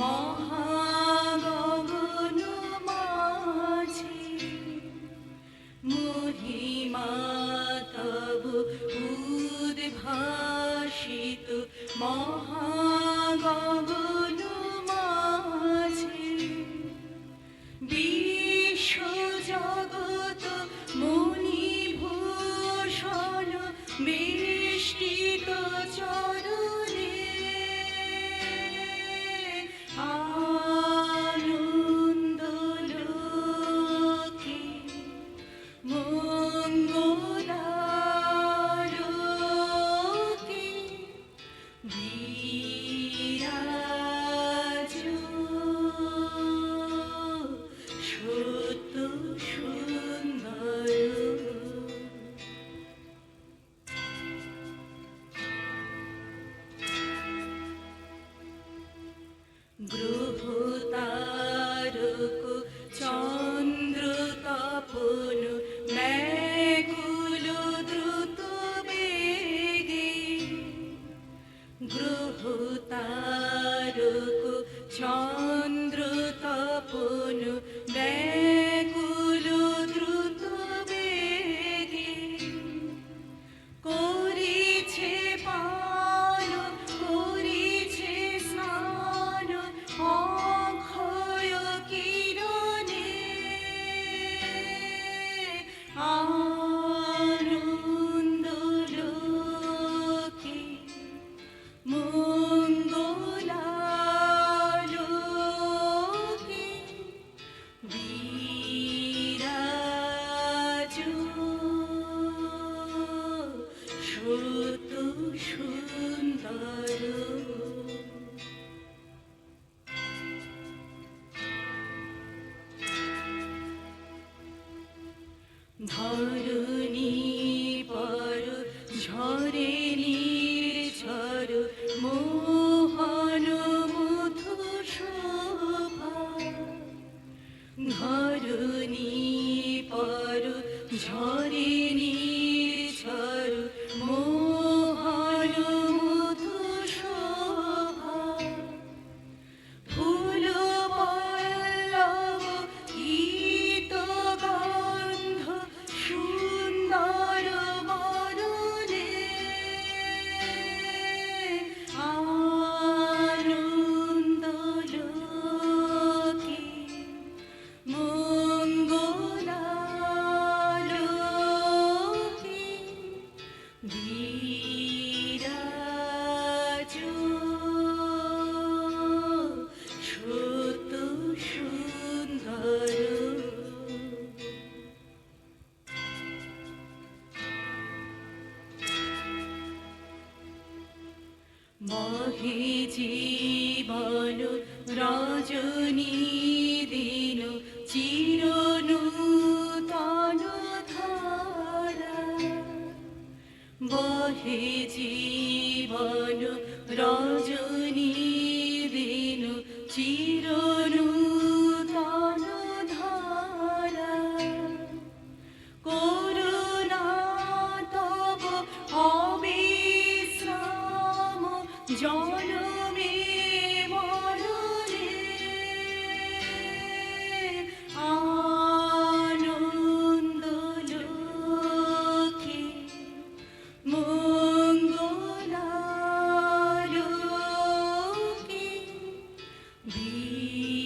মহাগণ মাঝে মহিমা তব উদ্ভাসিত মহা চন্দ্র তপনু কত সুন্দর। ধর মহে জীবন রজনী দিন চিরনূতন ধারা। বহে জীবন রজনী জনমে মরণে আনন্দ লোকে মঙ্গলালোকে বি